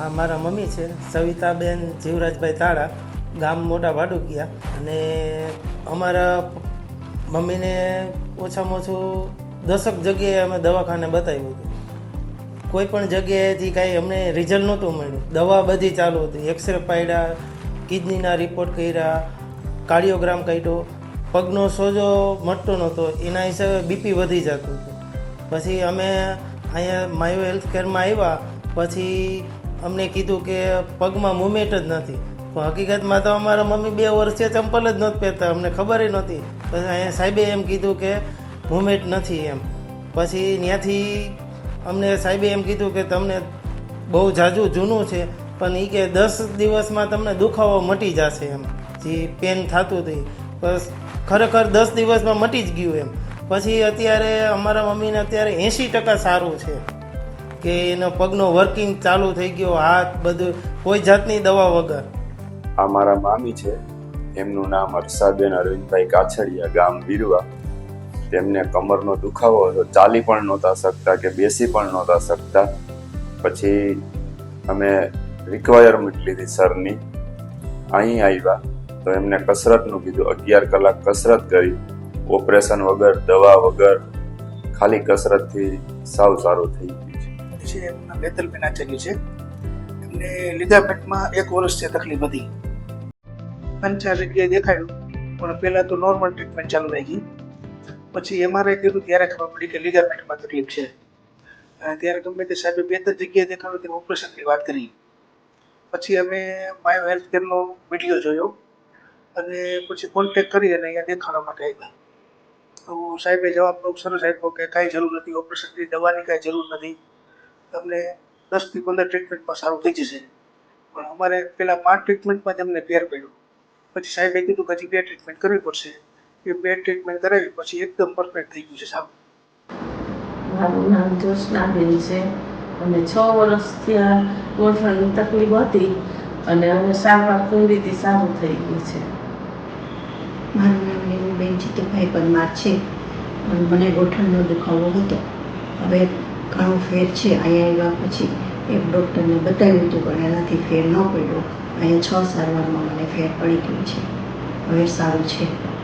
આ મારા મમ્મી છે, સવિતાબેન, જીવરાજભાઈ તાળા ગામ મોટા વાડુકિયા અને અમારા મમ્મીને ઓછામાં ઓછું દસક જગ્યાએ અમે દવાખાને બતાવ્યું હતું. કોઈ પણ જગ્યાએથી કાંઈ અમને રિઝલ્ટ નહોતું મળ્યું. દવા બધી ચાલુ હતી. એક્સરે પાડ્યા, કિડનીના રિપોર્ટ કર્યા કાર્ડિયોગ્રામ કાઢ્યો. પગનો સોજો મટતો નહોતો. એના હિસાબે બીપી વધી જતું હતું. પછી અમે અહીંયા માયો હેલ્થ કેરમાં આવ્યા. પછી અમને કીધું કે પગમાં મુમેન્ટ જ નથી. પણ હકીકતમાં તો અમારા મમ્મી બે વર્ષે ચંપલ જ નહોતા પહેરતા, અમને ખબર નહોતી. પછી અહીંયા સાહેબે એમ કીધું કે મુમેન્ટ નથી એમ. પછી ત્યાંથી અમને સાહેબે એમ કીધું કે તમને બહુ જાજુ જૂનું છે, પણ એ કે દસ દિવસમાં તમને દુખાવો મટી જશે એમ. જે પેન થતું હતું બસ ખરેખર દસ દિવસમાં મટી જ ગયું એમ. પછી અત્યારે અમારા મમ્મીને અત્યારે એંશી ટકા સારું છે. કે એનો પગનો વર્કિંગ ચાલુ થઈ ગયો. હાથ બધું કોઈ જાતની દવા વગર. આ મારા મામી છે. એમનું નામ હર્ષાબેન અરવિંદભાઈ કાછડિયા, ગામ વીરવા તેમને કમરનો દુખાવો હતો. ચાલી પણ નહોતા શકતા કે બેસી પણ નહોતા શકતા. પછી અમે રિક્વાયરમેન્ટ લીધી સરની. અહીં આવ્યા તો એમને કસરતનું કીધું. અગિયાર કલાક કસરત કરી. ઓપરેશન વગર, દવા વગર. ખાલી કસરતથી સાવ સારું થઈ ગયું. છે છે એમના બેતલબેન આચાર્ય છે, એમને લિગામેન્ટમાં એક વર્ષ છે તકલીફ હતી. પંચાર જગ્યાએ દેખાયું, પણ પહેલાં તો નોર્મલ ટ્રીટમેન્ટ ચાલુ રાખી પછી એમઆરઆઈ કર્યું, ત્યારે ખબર પડી કે લિગામેન્ટમાં તકલીફ છે. ત્યારે ગમે તે સાહેબે બે ત્રણ જગ્યાએ દેખાડ્યું તેને ઓપરેશનની વાત કરી. પછી અમે માયો હેલ્થ કેરનો વીડિયો જોયો અને પછી કોન્ટેક કરી અને અહીંયા દેખાડવા માટે આવ્યા. તો સાહેબે જવાબ સરસ આપ્યો કે કાંઈ જરૂર નથી ઓપરેશનની દવાની કાંઈ જરૂર નથી. તમને દસથી પંદર ટ્રીટમેન્ટમાં સારું થઈ જશે. પણ અમારે પેલા પાંચ ટ્રીટમેન્ટમાં જ અમને ફેર પડ્યો. પછી સાહેબે કીધું કે હજી બે ટ્રીટમેન્ટ કરવી પડશે. એ બે ટ્રીટમેન્ટ કરાવી પછી એકદમ પરફેક્ટ થઈ ગયું છે સારું. મારું નામ જોશનાબેન છે. અને છ વર્ષથી આ ગોઠવાની તકલીફ હતી અને હવે સારવાર પૂરીથી સારું થઈ ગયું છે. મારું નામ નીરુબેન જીતુભાઈ પરમાર છે. મને ગોઠણનો દુખાવો હતો. હવે ઘણો ફેર છે. અહીંયા આવ્યા પછી એક ડૉક્ટરને બતાવ્યું હતું પણ એનાથી ફેર ન પડ્યો. અહીંયા છ સારવારમાં મને ફેર પડી ગયું છે. હવે સારું છે.